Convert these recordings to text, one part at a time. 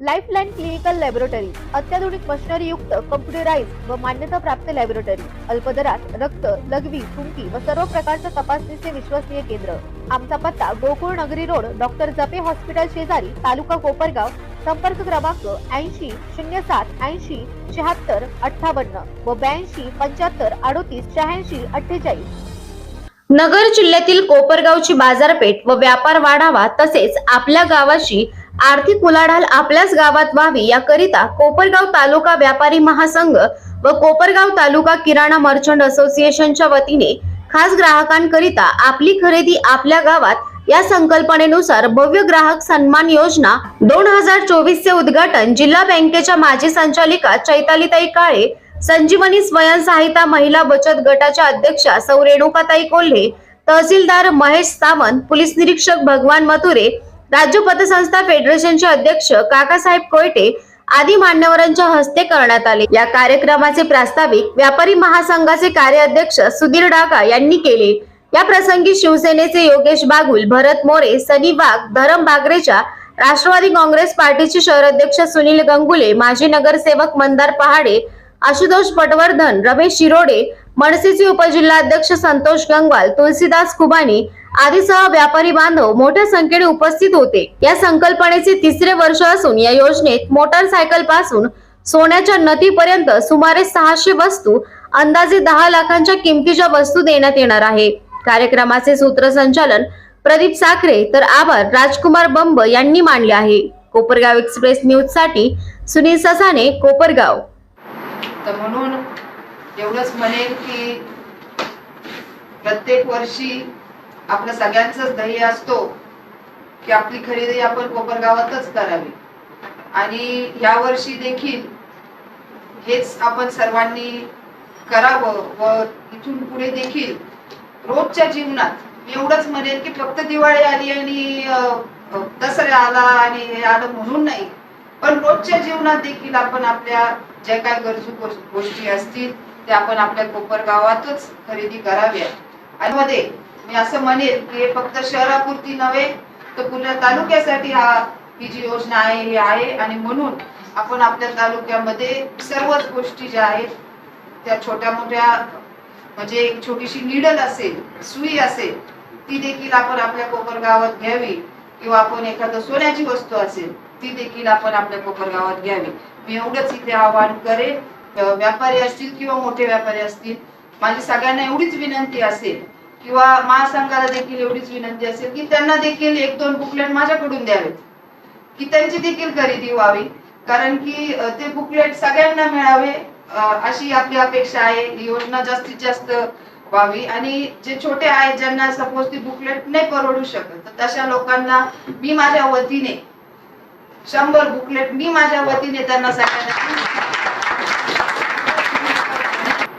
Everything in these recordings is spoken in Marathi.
लाईफलाईन क्लिनिकल लॅबोरेटरी अत्याधुनिक मशिनरी युक्त कम्प्युटराइज व मान्यता प्राप्त लॅबोरेटरी अल्पदरात रक्त लघवी थुंकी व सर्व प्रकारच्या तपासणीचे विश्वसनीय केंद्र. आमचा पत्ता गोकुळ नगरी रोड डॉक्टर जपे हॉस्पिटल शेजारी तालुका कोपरगाव संपर्क क्रमांक ऐंशी शून्य सात ऐंशी शहात्तर अठ्ठावन्न व ब्याऐंशी पंच्याहत्तर अडोतीस शहाऐंशी अठ्ठेचाळीस. नगर जिल्ह्यातील कोपरगावची बाजारपेठ व व्यापार वाढावा तसेच आपल्या गावाशी आर्थिक उलाढाल आपल्याच गावात व्हावी याकरिता कोपरगाव तालुका व्यापारी महासंघ व कोपरगाव तालुका किराणा मर्चंट असोसिएशनच्या वतीने खास ग्राहकांकरिता आपली खरेदी आपल्या गावात या संकल्पनेनुसार भव्य ग्राहक सन्मान योजना दोन हजार चोवीस चे उद्घाटन जिल्हा बँकेच्या माजी संचालिका चैतालीताई काळे संजीवनी स्वयंसहायता महिला बचत गटाच्या अध्यक्षा सौ रेणुकाताई कोल्हे तहसीलदार महेश सावंत पोलीस निरीक्षक भगवान मथुरे राज्य पतसंस्था फेडरेशनचे अध्यक्ष काकासाहेब कोयटे आदी मान्यवरांच्या हस्ते करण्यात आले. या कार्यक्रमाचे प्रास्ताविक व्यापारी महासंघाचे कार्याध्यक्ष सुधीर डाका यांनी केले. या प्रसंगी शिवसेनेचे योगेश बागुल भरत मोरे सनी वाघ धरम बागरेच्या राष्ट्रवादी काँग्रेस पार्टीचे शहर अध्यक्ष सुनील गंगुले माजी नगरसेवक मंदार पहाडे आशुतोष पटवर्धन रमेश शिरोडे मनसेचे उपजिल्हाध्यक्ष संतोष गंगवाल तुलसीदास खुबानी आदीसह व्यापारी बांधव मोठ्या संख्येने उपस्थित होते. या संकल्पनेचे तिसरे वर्ष असून या योजनेत मोटारसायकलपासून सोन्याच्या नदीपर्यंत सुमारे सहाशे वस्तू अंदाजे दहा लाखांच्या किमतीच्या वस्तू देण्यात येणार आहे. कार्यक्रमाचे सूत्रसंचालन प्रदीप साखरे तर आभार राजकुमार बंब यांनी मानले आहे. कोपरगाव एक्सप्रेस न्यूजसाठी सुनील ससाने कोपरगाव. तर म्हणून एवढंच म्हणेन की प्रत्येक वर्षी आपलं सगळ्यांचंच ध्येय असतो की आपली खरेदी आपण कोपरगावातच करावी. आणि या वर्षी देखील हेच आपण सर्वांनी करावं व इथून पुढे देखील रोजच्या जीवनात मी एवढंच म्हणेन की फक्त दिवाळी आली आणि दसरा आला आणि हे आलं म्हणून नाही पण रोजच्या जीवनात देखील आपण आपल्या ज्या काय गरजू गोष्टी असतील त्या आपण आपल्या कोपरगावातच खरेदी कराव्या आणि मध्ये मी असं म्हणेन की हे फक्त शहरापुरती नव्हे तर पुऱ्या तालुक्यासाठी हा ही जी योजना आहे ही आहे. आणि म्हणून आपण आपल्या तालुक्यामध्ये सर्वच गोष्टी ज्या आहेत त्या छोट्या मोठ्या म्हणजे एक छोटीशी निडल असेल सुई असेल ती देखील आपण आपल्या कोपर गावात घ्यावी. किंवा आपण एखादं सोन्याची वस्तू असेल ती देखील आपण आपल्या कोपर गावात घ्यावी. मी एवढंच इथे आवाहन करेन. व्यापारी असतील किंवा मोठे व्यापारी असतील माझी सगळ्यांना एवढीच विनंती असेल किंवा महासंघाला देखील एवढीच विनंती असेल की त्यांना देखील एक दोन बुकलेट माझ्याकडून द्यावेत. की त्यांची देखील खरेदी व्हावी. कारण की ते बुकलेट सगळ्यांना मिळावे अशी आपली अपेक्षा आहे. ही योजना जास्तीत जास्त व्हावी. आणि जे छोटे आहेत ज्यांना सपोज ती बुकलेट नाही परवडू शकत तर तशा लोकांना मी माझ्या वतीने शंभर बुकलेट मी माझ्या वतीने त्यांना सगळ्यांना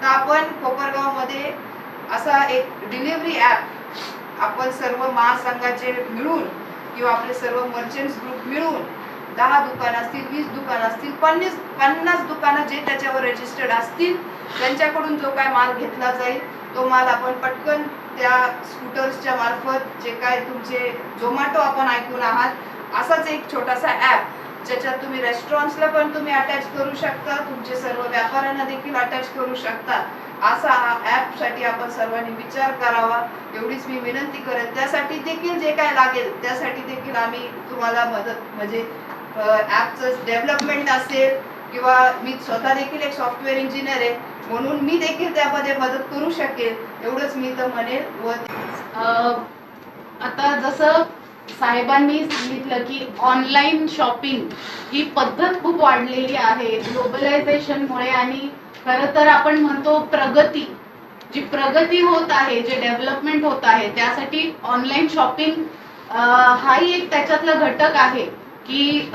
आपण कोपरगावमध्ये असा एक डिलिव्हरी ॲप आपण सर्व महासंघाचे मिळून किंवा आपले सर्व मर्चंट्स ग्रुप मिळून दहा दुकानं असतील वीस दुकानं असतील पन्नास पन्नास दुकानं जे त्याच्यावर रजिस्टर्ड असतील त्यांच्याकडून जो काय माल घेतला जाईल तो माल आपण पटकन त्या स्कूटर्सच्या मार्फत जे काय तुमचे झोमॅटो आपण ऐकून आहात असाच एक छोटासा ॲप ज्याच्यात तुम्ही रेस्टॉरंट्सला पण तुम्ही अटॅच करू शकता तुमचे सर्व व्यापाऱ्यांना देखील अटॅच करू शकता. असा हा ॲपसाठी आपण सर्वांनी विचार करावा. एवढीच मी विनंती करेन. त्यासाठी देखील जे काय लागेल त्यासाठी देखील आम्ही तुम्हाला मदत म्हणजे ॲपचं डेव्हलपमेंट असेल किंवा मी स्वतः देखील एक सॉफ्टवेअर इंजिनियर आहे म्हणून मी देखील त्यामध्ये मदत करू शकेल एवढंच मी तर म्हणेल व आता जसं साहेबांनी सांगितलं की ऑनलाईन शॉपिंग ही पद्धत खूप वाढलेली आहे ग्लोबलायझेशनमुळे आणि खरं तर आपण म्हणतो प्रगती जी प्रगती होत आहे जे डेव्हलपमेंट होत आहे त्यासाठी ऑनलाईन शॉपिंग हाही एक त्याच्यातला घटक आहे की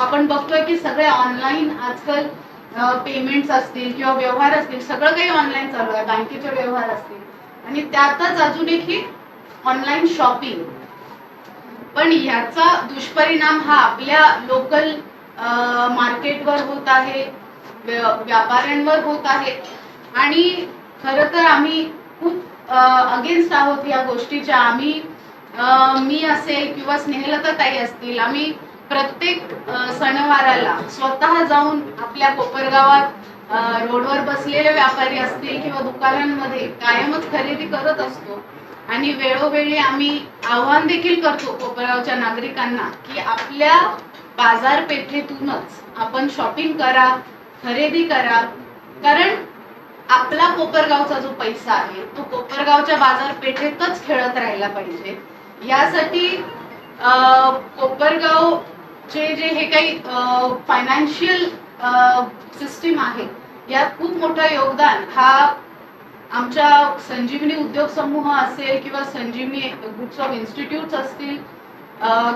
आपण बघतोय की सगळे ऑनलाईन आजकाल पेमेंट्स असतील किंवा व्यवहार असतील सगळं काही ऑनलाईन चालू आहे बँकेचे व्यवहार असतील. आणि त्यातच अजून एक ही ऑनलाईन शॉपिंग पण याचा दुष्परिणाम हा आपल्या लोकल मार्केटवर होत आहे व्यापाऱ्यांवर होत आहे. आणि खरं तर आम्ही खूप अगेन्स्ट आहोत या गोष्टीच्या. आम्ही मी असेल किंवा स्नेहलता ताई असतील आम्ही प्रत्येक सणवाराला स्वतः जाऊन आपल्या कोपरगावात रोडवर बसलेले व्यापारी असतील किंवा दुकानांमध्ये कायमच खरेदी करत असतो. आणि वेळोवेळी आम्ही आव्हान देखील करतो कोपरगावच्या नागरिकांना की आपल्या बाजारपेठेतूनच आपण शॉपिंग करा खरेदी करा. कारण आपला कोपरगावचा जो पैसा आहे तो कोपरगावच्या बाजारपेठेतच खेळत राहिला पाहिजे. यासाठी कोपरगाव कोपरगावचे जे हे काही फायनान्शियल सिस्टीम आहे यात खूप मोठं योगदान हा आमच्या संजीवनी उद्योग समूह असेल किंवा संजीवनी ग्रुप्स ऑफ इन्स्टिट्यूट्स असतील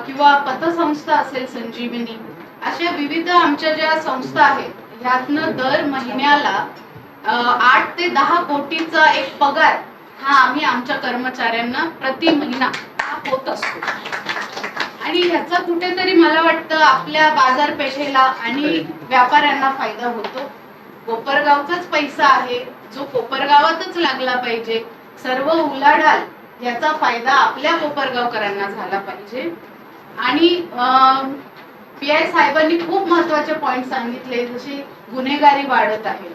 किंवा पतसंस्था असेल संजीवनी अशा विविध आमच्या ज्या संस्था आहेत ह्यातनं दर महिन्याला आठ ते दहा कोटीचा एक पगार हा आम्ही आमच्या कर्मचाऱ्यांना प्रति महिना हा होत असतो. आणि ह्याचा कुठेतरी मला वाटतं आपल्या बाजारपेठेला आणि व्यापाऱ्यांना फायदा होतो. कोपरगावचाच पैसा आहे जो कोपरगावातच लागला पाहिजे. सर्व उलाढाल याचा फायदा आपल्या कोपरगावकरांना झाला पाहिजे. आणि पी आय साहेबांनी खूप महत्त्वाचे पॉइंट सांगितले जसे गुन्हेगारी वाढत आहे.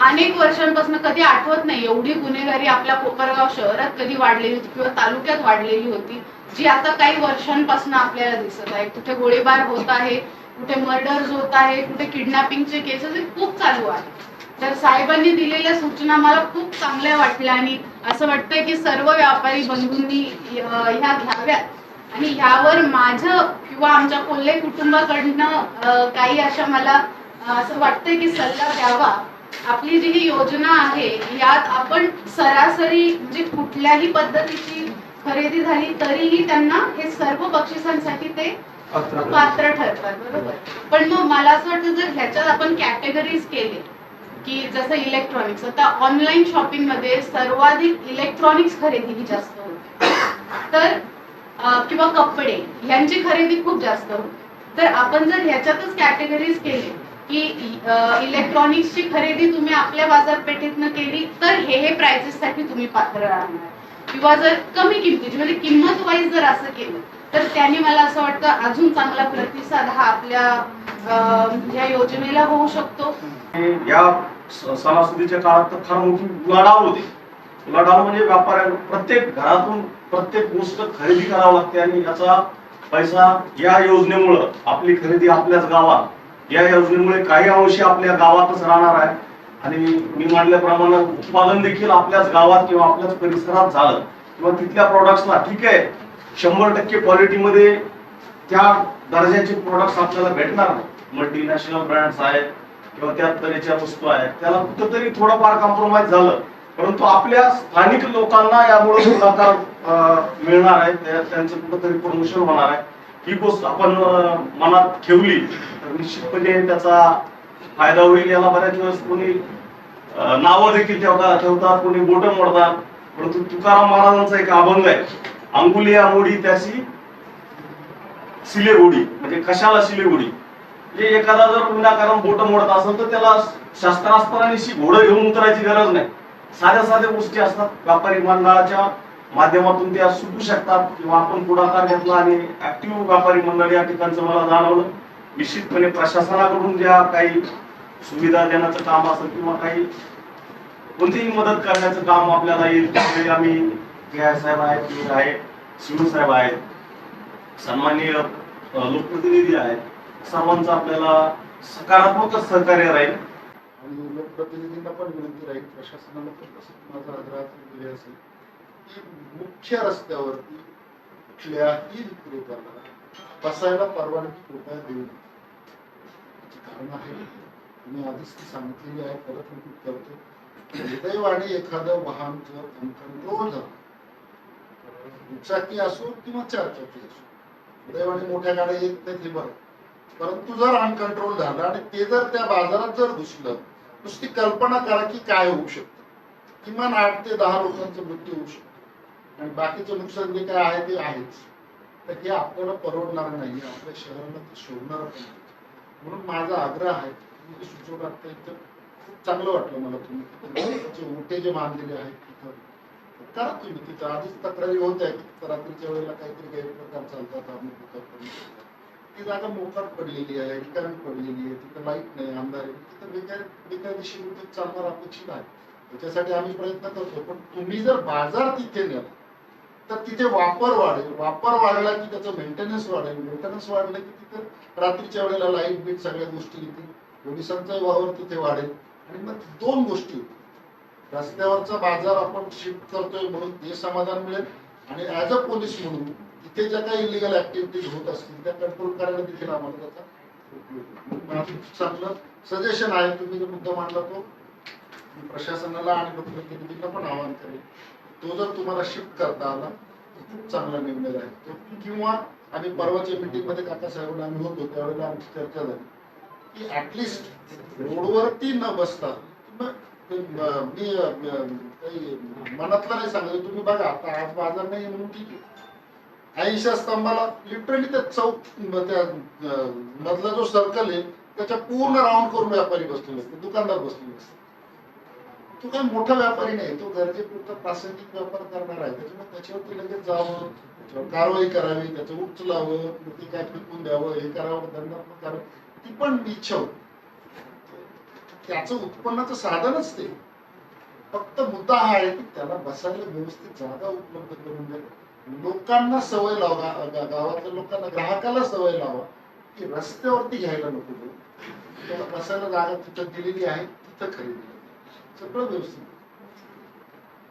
अनेक वर्षांपासून कधी आठवत नाही एवढी गुन्हेगारी आपल्या कोपरगाव शहरात कधी वाढलेली होती किंवा तालुक्यात वाढलेली होती जी आता काही वर्षांपासून आपल्याला दिसत आहे. कुठे गोळीबार होत आहे कुठे मर्डर्स होत आहे कुठे किडनॅपिंगचे केसेस खूप चालू आहे. तर साहेबांनी दिलेल्या सूचना मला खूप चांगल्या वाटल्या आणि असं वाटतंय की सर्व व्यापारी बंधूंनी ह्या घ्याव्यात. आणि ह्यावर माझं किंवा आमच्या कोल्हे कुटुंबाकडनं काही अशा मला असं वाटतंय की सल्ला द्यावा. आपली जी ही योजना आहे यात आपण सरासरी म्हणजे कुठल्याही पद्धतीची खरेदी झाली तरीही त्यांना हे सर्व बक्षिसांसाठी ते पात्र ठरतात. बरोबर? पण मग मला असं वाटतं जर ह्याच्यात आपण कॅटेगरीज केले की जसं इलेक्ट्रॉनिक्स आता ऑनलाईन शॉपिंगमध्ये सर्वाधिक इलेक्ट्रॉनिक्स खरेदी ही जास्त होते. तर किंवा कपडे यांची खरेदी खूप जास्त तर आपण जर ह्याच्यातच कॅटेगरीज केले की इलेक्ट्रॉनिक्सची खरेदी तुम्ही आपल्या बाजारपेठेतनं केली तर हे हे प्राइसेस साठी तुम्ही पात्र राहणार. किंवा जर कमी किमतीची म्हणजे किंमत वाईज जर असं केलं तर त्यांनी मला असं वाटतं अजून चांगला प्रतिसाद हा आपल्या या योजनेला होऊ शकतो. या सणासुदीच्या काळात तर फार मोठी उलाढाल होती. उलाढाल म्हणजे व्यापाऱ्या प्रत्येक घरातून प्रत्येक गोष्ट खरेदी करावी लागते आणि याचा पैसा या योजनेमुळं आपली खरेदी आपल्याच गावात या योजनेमुळे काही अंशी आपल्या गावातच राहणार आहे. आणि मी मांडल्याप्रमाणे उत्पादन देखील आपल्याच गावात किंवा आपल्याच परिसरात झालं. किंवा तिथल्या प्रॉडक्ट्सला ठीक आहे शंभर टक्के क्वालिटीमध्ये त्या दर्जाचे प्रोडक्ट्स आपल्याला भेटणार नाही. मल्टीनॅशनल ब्रँड्स आहेत किंवा त्या तऱ्हेच्या वस्तू आहेत त्याला कुठंतरी थोडंफार कॉम्प्रोमाइज झालं. परंतु आपल्या स्थानिक लोकांना यामुळे पुढाकार मिळणार आहे. त्यांचं कुठंतरी प्रमोशन होणार आहे. ही गोष्ट आपण मनात ठेवली. तर निश्चितपणे त्याचा फायदा होईल याला बऱ्याच वेळेस कोणी नावं देखील ठेवतात ठेवतात कोणी बोट मोडतात. परंतु तुकाराम महाराजांचा एक अभंग आहे. अंगुलिया मोडी त्याची सिलेगोडी. म्हणजे कशाला सिलेगोडी? म्हणजे एखादा जर विनाकारण बोट मोडत असेल तर त्याला शस्त्रास्त्रांशी घोडं घेऊन उतरायची गरज नाही. साध्या साध्या गोष्टी असतात. व्यापारी मंडळाच्या माध्यमातून त्या सुटू शकतात किंवा आपण पुढाकार घेतला आणि ऍक्टिव्ह व्यापारी मंडळ या ठिकाणचं मला जाणवलं. निश्चितपणे प्रशासनाकडून ज्या काही सुविधा देण्याचं काम असेल किंवा काही कोणतीही मदत करण्याचं काम आपल्याला येईल आम्ही साहेब आहेत मी आहे शिव साहेब आहेत सन्माननीय लोकप्रतिनिधी आहेत. सर्वांचं आपल्याला सकारात्मकच सहकार्य राहील. आणि लोकप्रतिनिधींना पण विनंती राहील प्रशासनाला पण तसं माझा आग्रह दिले असेल की मुख्य रस्त्यावरती कुठल्याही विक्रेत्याला बसायला परवानगी कृपया देऊ नये कारण आहे. मी आधीच ती सांगितलेली आहे परत मी करतो. दुर्दैवाने एखादं वाहन जर अनकंट्रोल झालं दुचाकी असो किंवा चारचाकी असो दुर्दैवाने मोठ्या गाड्या येत नाही ते बरं. परंतु जर अनकंट्रोल झालं आणि ते जर त्या बाजारात जर घुसलं नुसती कल्पना करा की काय होऊ शकतं. किमान आठ ते दहा लोकांचा मृत्यू होऊ शकतो. आणि बाकीचं नुकसान जे काय आहे ते आहेच. तर हे आपल्याला परवडणार नाही आपल्या शहराला ते सोडणार नाही. म्हणून माझा आग्रह आहे तुम्ही सुचवू सुचवलं आता इथं. खूप चांगलं वाटलं मला तुम्ही तिथं ओटे जे बांधलेले आहेत तिथं. करा तुम्ही तिथं. आधीच तक्रारी होत आहे की रात्रीच्या वेळेला काहीतरी गैरप्रकार चालतात अमुक ती जागा मोफत पडलेली आहे रिकामी पडलेली आहे तिथं लाइट नाही आमदार आहे. तिथं बेकार बेकायदेशीर उद्योग चालणार अपेक्षित आहे. त्याच्यासाठी आम्ही प्रयत्न करतो पण तुम्ही जर बाजार तिथे नेला तर तिथे वापर वाढेल. वापर वाढला की त्याचं मेंटेनन्स वाढेल. मेंटेनन्स वाढलं की तिथं रात्रीच्या वेळेला लाइट बीट सगळ्या गोष्टी येतील. पोलिसांचा वावर तिथे वाढेल. आणि मग दोन गोष्टी. होतील रस्त्यावरचा बाजार आपण शिफ्ट करतोय म्हणून ते समाधान मिळेल. आणि ऍज अ पोलीस म्हणून तिथे ज्या काही इलिगल ऍक्टिव्हिटीज होत असतील त्या कंट्रोल करायला देखील आम्हाला त्याचा चांगलं सजेशन आहे तुम्ही जो मुद्दा मांडला तो प्रशासनाला आणि लोकप्रतिनिधींना पण आवाहन करेल तो जर तुम्हाला शिफ्ट करता आला खूप चांगला निर्णय आहे. तो किंवा आम्ही परवाच्या मीटिंगमध्ये काका साहेबांना आम्ही होतो त्यावेळेला आमची चर्चा झाली की ऍटलिस्ट रोडवरती न बसता ते, मी काही मनातलं नाही सांगत तुम्ही बघा आता आज बाजार नाही म्हणून ठीक आहे. ऐंशी स्तंभाला लिटरली त्या चौक त्या मधला जो सर्कल आहे त्याच्या पूर्ण राऊंड करून व्यापारी बसलेले असते दुकानदार बसलेले असते तो काही मोठा व्यापारी नाही तो गरजेपुरता प्रासंगिक व्यापार करणार आहे. त्याच्यामुळे त्याच्यावरती लगेच जावं त्याच्यावर कारवाई करावी त्याचं उचलावं ते काय फेकून द्यावं हे करावं दंडात्मक करावं ती पण इच्छा होती त्याचं उत्पन्नाचं साधनच ते. फक्त मुद्दा हा आहे की त्याला बसायला व्यवस्थित जागा उपलब्ध करून द्यावी लोकांना सवय लावा गावातल्या लोकांना ग्राहकाला सवय लावा की रस्त्यावरती घ्यायला नको जाऊ. बसायला जागा तिथं दिलेली आहे तिथं खरेदी सगळं व्यवस्थित.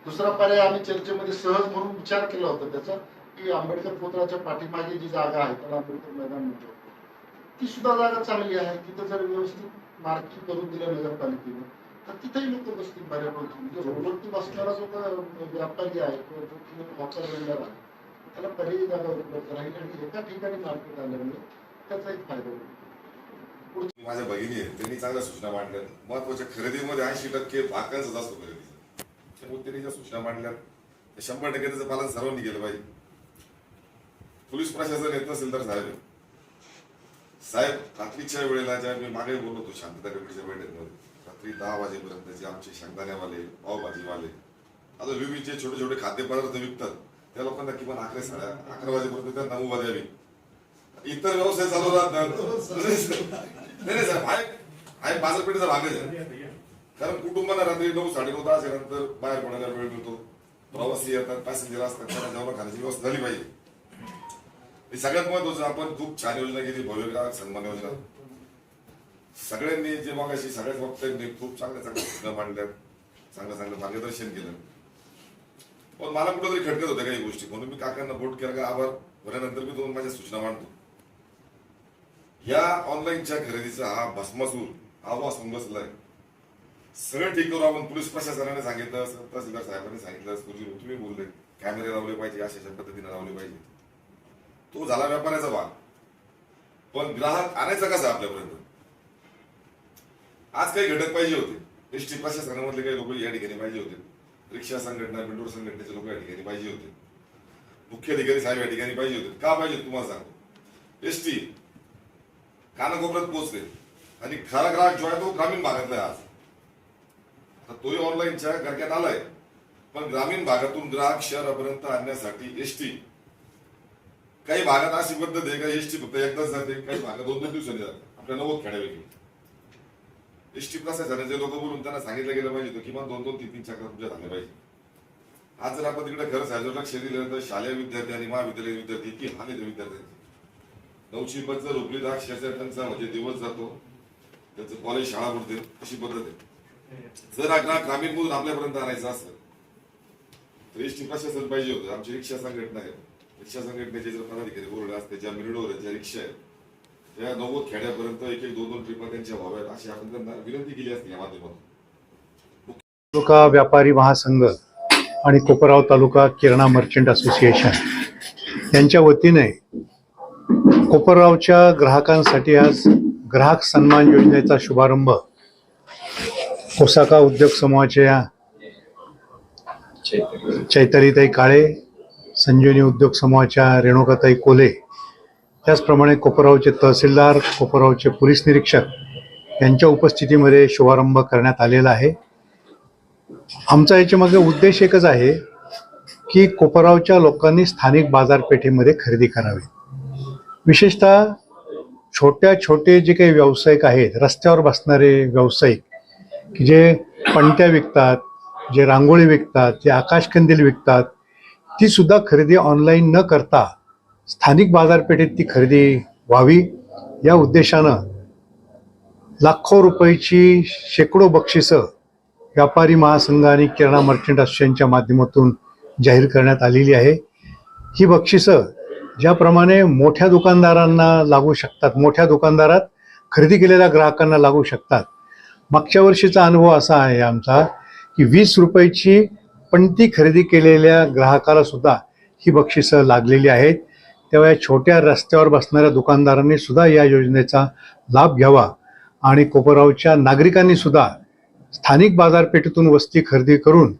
दुसरा पर्याय आम्ही चर्चेमध्ये सहज म्हणून विचार केला होता त्याचा की आंबेडकर पुतळ्याच्या पाठीमागे जी जागा आहे त्याला आंबेडकर मैदान म्हणतो ती सुद्धा जागा चांगली आहे. तिथं जर व्यवस्थित मार्किंग करून दिलं नगरपालिकेने तर तिथेही लोक बसतील बऱ्यापैकी. म्हणजे रोडवरती बसणारा जो व्यापारी आहे किंवा व्यापार वेंडर आहे त्याला पर्यायी जागा उपलब्ध राहील आणि एका ठिकाणी मार्केट आल्यामुळे त्याचा एक फायदा होईल माझ्या बहिणी आहेत. त्यांनी चांगल्या सूचना मांडल्या. महत्त्वाच्या खरेदीमध्ये ऐंशी टक्के भाकांचा जास्त खरेदी त्यामुळे त्यांनी ज्या सूचना मांडल्या त्या शंभर टक्के त्याचं पालन सर्वांनी केलं पाहिजे. पोलीस प्रशासन येत नसेल तर साहेब साहेब रात्रीच्या वेळेला ज्या मी मागे बोलत होतो शांतता कमिटीच्या बैठकमध्ये रात्री दहा वाजेपर्यंत जे आमचे शेंगदाण्यावाले पावभाजीवाले आता विविधचे छोटे छोटे खाद्यपदार्थ विकतात त्या लोकांना किमान अकरा साडे अकरा वाजेपर्यंत त्यांना उभा द्यावी. इतर व्यवसाय चालू राहतात नाही. नाही साहेब हा एक बाजारपेठेचा भाग आहे. कारण कुटुंबाला रात्री नऊ साडे नऊ दहा नंतर बाहेर पडायला वेळ मिळतो. प्रवासी येतात पॅसेंजर असतात त्यांना जेवण खाण्याची व्यवस्था झाली पाहिजे. हे सगळ्यात महत्वाचं आपण खूप छान योजना केली भव्य ग्राहक सन्मान योजना. सगळ्यांनी जे मगाशी सगळ्याच वक्त्यांनी खूप चांगल्या चांगल्या सूचना मांडल्या चांगलं चांगलं मार्गदर्शन केलं. पण मला कुठेतरी खटकत होत्या काही गोष्टी. म्हणून मी काकांना बोट केला का आभार. भरल्यानंतर मी दोन माझ्या सूचना मांडतो. या ऑनलाईनच्या खरेदीचा हा भस्मासूर आवाज वास होऊन बसलाय. सगळं ठीक करू आपण. पोलीस प्रशासनाने सांगितलं तहसीलदार साहेबांनी सांगितलं तुम्ही बोलले. कॅमेरे लावले पाहिजे अशा अशा पद्धतीने लावले पाहिजे. तो झाला व्यापाऱ्याचा भाग पण ग्राहक आणायचा कसा आपल्यापर्यंत? आज काही घटक पाहिजे होते. एस टी प्रशासनामधले काही लोक या ठिकाणी पाहिजे होते. रिक्षा संघटना बिंडोर संघटनेचे लोक या ठिकाणी पाहिजे होते. मुख्य अधिकारी साहेब या ठिकाणी पाहिजे होते. का पाहिजे तुम्हाला सांगतो. एस टी कानाकोपऱ्यात पोहोचले. आणि खरा ग्राहक जो आहे तो ग्रामीण भागातला आहे आज. आता तोही ऑनलाईनच्या घरक्यात आलाय. पण ग्रामीण भागातून ग्राहक शहरापर्यंत आणण्यासाठी एस टी काही भागात अशी पद्धत आहे का एस टी फक्त एकदाच जाते काही भागात दोन दोन दिवसांनी जाते. आपल्या नव्वद खेड्यापैकी. एस टी जे लोक बोलून त्यांना सांगितलं गेलं पाहिजे किमान दोन दोन तीन तीन चक्र तुमच्या झाले पाहिजे. आज जर आपण तिकडे खरंच सायजर लक्ष दिलं तर शालेय विद्यार्थी आणि महाविद्यालयीन विद्यार्थी इतकी हानी येते विद्यार्थ्यांची नऊची बस रुपली दहा त्यांचा म्हणजे दिवस जातो. त्यांचं कॉलेज शाळा बुडते अशी पद्धत आहे. जर हा ग्रामीण मधून आपल्यापर्यंत आणायचं असेल तर एस प्रशासन पाहिजे होतं? आमची रिक्षा संघटना आहे. रिक्षा संघटनेचे जर पदाधिकारी बोर्ड असते ज्या मिरडोर आहेत ज्या रिक्षा आहेत त्या नव्वद खेड्यापर्यंत एक एक दोन दोन ट्रिपा त्यांच्या व्हाव्यात अशी आपण त्यांना विनंती केली असते या माध्यमातून. तालुका व्यापारी महासंघ आणि कोपराव तालुका किराणा मर्चंट असोसिएशन यांच्या वतीने कोपरगावच्या ग्राहकांसाठी आज ग्राहक सन्मान योजनेचा शुभारंभ ओसाका उद्योग समूहाच्या चैतरीताई काळे संजीवनी उद्योग समूहाच्या रेणुकाताई कोले त्याचप्रमाणे कोपरावचे तहसीलदार कोपरावचे पोलीस निरीक्षक यांच्या उपस्थितीमध्ये शुभारंभ करण्यात आलेला आहे. आमचा याच्यामागे उद्देश एकच आहे की कोपरावच्या लोकांनी स्थानिक बाजारपेठेमध्ये खरेदी करावी. विशेषतः छोट्या छोटे जे काही व्यावसायिक आहेत रस्त्यावर बसणारे व्यावसायिक की जे पणत्या विकतात जे रांगोळी विकतात जे आकाशकंदील विकतात ती सुद्धा खरेदी ऑनलाईन न करता स्थानिक बाजारपेठेत ती खरेदी व्हावी. या उद्देशानं लाखो रुपयाची शेकडो बक्षिसं व्यापारी महासंघ आणि किराणा मर्चंट असोसिएशनच्या माध्यमातून जाहीर करण्यात आलेली आहे. ही बक्षिसं ज्याप्रमाणे मोठ्या दुकानदारांना लागू शकतात मोठ्या दुकानदारात खरेदी केलेल्या ग्राहकांना लागू शकतात. मागच्या वर्षीचा अनुभव असा आहे आमचा की वीस रुपयाची पणती खरेदी केलेल्या ग्राहकाला सुद्धा ही बक्षिसं लागलेली आहेत. तेव्हा या छोट्या रस्त्यावर बसणाऱ्या दुकानदारांनी सुद्धा या योजनेचा लाभ घ्यावा. आणि कोपरावच्या नागरिकांनी सुद्धा स्थानिक बाजारपेठेतून वस्ती खरेदी करून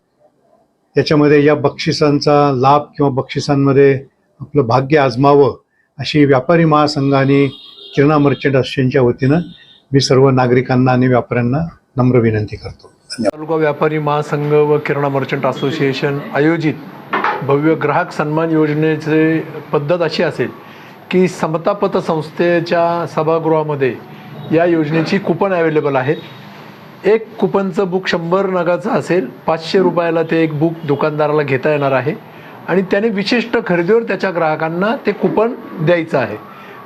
त्याच्यामध्ये या बक्षिसांचा लाभ किंवा बक्षिसांमध्ये आपलं भाग्य आजमावं अशी व्यापारी महासंघाने किरणा मर्चंट असोसिएशनच्या वतीनं मी सर्व नागरिकांना आणि व्यापाऱ्यांना नम्र विनंती करतो. तालुका व्यापारी महासंघ व किराणा मर्चंट असोसिएशन आयोजित भव्य ग्राहक सन्मान योजनेचे पद्धत अशी असेल की समतापत संस्थेच्या सभागृहामध्ये या योजनेची कुपन अवेलेबल आहेत. एक कुपनचं बुक शंभर नगाचं असेल पाचशे रुपयाला ते एक बुक दुकानदाराला घेता येणार आहे आणि त्याने विशिष्ट खरेदीवर त्याच्या ग्राहकांना ते कुपन द्यायचं आहे.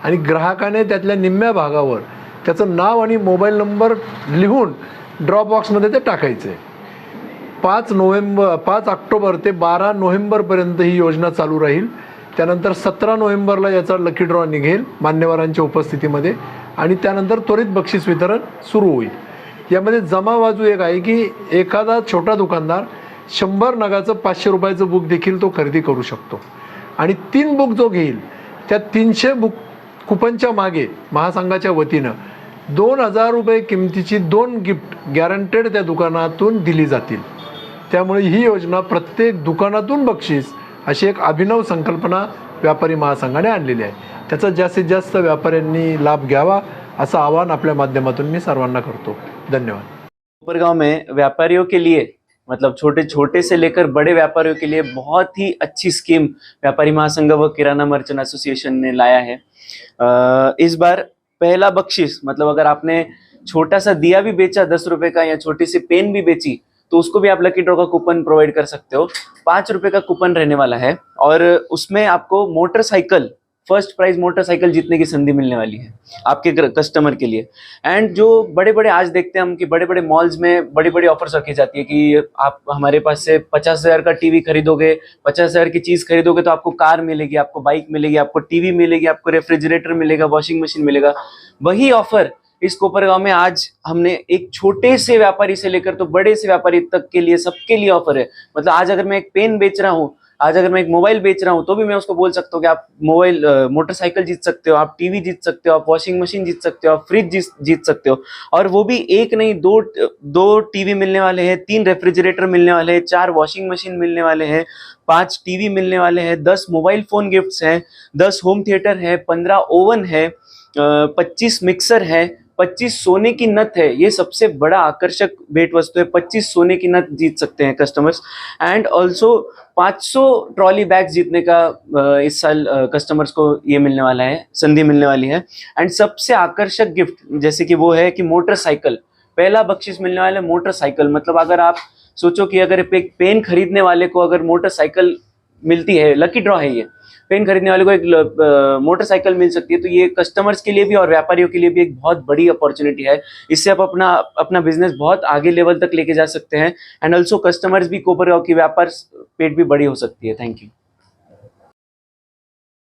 आणि ग्राहकाने त्यातल्या निम्म्या भागावर त्याचं नाव आणि मोबाईल नंबर लिहून ड्रॉप बॉक्समध्ये ते टाकायचं आहे पाच नोव्हेंबर पाच ऑक्टोबर ते बारा नोव्हेंबरपर्यंत ही योजना चालू राहील. त्यानंतर सतरा नोव्हेंबरला याचा लकी ड्रॉ निघेल मान्यवरांच्या उपस्थितीमध्ये आणि त्यानंतर त्वरित बक्षीस वितरण सुरू होईल. यामध्ये जमा बाजू एक आहे की एखादा छोटा दुकानदार शंभर नगाचं पाचशे रुपयाचं बुक देखील तो खरेदी करू शकतो. आणि तीन बुक जो घेईल त्या तीनशे बुक कुपनच्या मागे महासंघाच्या वतीनं दोन हजार रुपये किमतीची दोन गिफ्ट गॅरंटेड त्या दुकानातून दिली जातील. त्यामुळे ही योजना प्रत्येक दुकानातून बक्षीस अशी एक अभिनव संकल्पना व्यापारी महासंघाने आणलेली आहे. त्याचा जास्तीत जास्त व्यापाऱ्यांनी लाभ घ्यावा असं आवाहन आपल्या माध्यमातून मी सर्वांना करतो. धन्यवाद. ऊपरगांव में व्यापारियों के लिए मतलब छोटे छोटे से लेकर बड़े व्यापारियों के लिए बहुत ही अच्छी स्कीम व्यापारी महासंघ व किराना मर्चेंट एसोसिएशन ने लाया है। अ, इस बार पहला बख्शिश मतलब अगर आपने छोटा सा दिया भी बेचा दस रुपए का या छोटी सी पेन भी बेची तो उसको भी आप लकी ड्रॉ का कूपन प्रोवाइड कर सकते हो। पाँच रुपए का कूपन रहने वाला है और उसमें आपको मोटरसाइकिल फ़र्स्ट प्राइज मोटरसाइकिल जीतने की संधि मिलने वाली है आपके कस्टमर के लिए। एंड जो बड़े बड़े आज देखते हैं हम कि बड़े बड़े मॉल्स में बड़ी बड़ी ऑफर्स रखी जाती है कि आप हमारे पास से पचास हज़ार का टीवी खरीदोगे, पचास हज़ार की चीज़ खरीदोगे तो आपको कार मिलेगी, आपको बाइक मिलेगी, आपको टीवी मिलेगी, आपको रेफ्रिजरेटर मिलेगा वॉशिंग मशीन मिलेगा। वही ऑफ़र इस कोपरगांव में आज हमने एक छोटे से व्यापारी से लेकर तो बड़े से व्यापारी तक के लिए सबके लिए ऑफ़र है। मतलब आज अगर मैं एक पेन बेच रहा हूँ, आज अगर मैं एक मोबाइल बेच रहा हूँ तो भी मैं उसको बोल सकता हूँ कि आप मोबाइल मोटरसाइकिल जीत सकते हो, आप टीवी जीत सकते हो, आप वॉशिंग मशीन जीत सकते हो, आप फ्रिज जीत जीत सकते हो। और वो भी एक नहीं, दो दो टीवी मिलने वाले हैं, तीन रेफ्रिजरेटर मिलने वाले हैं, चार वॉशिंग मशीन मिलने वाले हैं, पाँच टीवी मिलने वाले हैं, दस मोबाइल फ़ोन गिफ्ट्स हैं, दस होम थिएटर है, पंद्रह ओवन है पच्चीस मिक्सर है पच्चीस सोने की नथ है, ये सबसे बड़ा आकर्षक भेंट वस्तु है। पच्चीस सोने की नथ जीत सकते हैं customers and also 500 trolley bags जीतने का इस साल कस्टमर्स को ये मिलने वाला है, संधि मिलने वाली है। एंड सबसे आकर्षक गिफ्ट जैसे कि वो है कि मोटरसाइकिल पहला बख्शिश मिलने वाला है मोटरसाइकिल मतलब अगर आप सोचो कि अगर एक पेन खरीदने वाले को अगर मोटरसाइकिल मिलती है लकी ड्रॉ है ये। पेन खरीदने वाले को एक मोटरसाइकिल मिल सकती है। तो ये कस्टमर्स के लिए भी और व्यापारियों के लिए भी एक बहुत बड़ी अपॉर्चुनिटी है। इससे आप अपना अपना बिज़नेस बहुत आगे लेवल तक लेके जा सकते हैं। एंड ऑल्सो कस्टमर्स भी कोपरगांव की व्यापार, पेट भी बड़ी हो सकती है। Thank you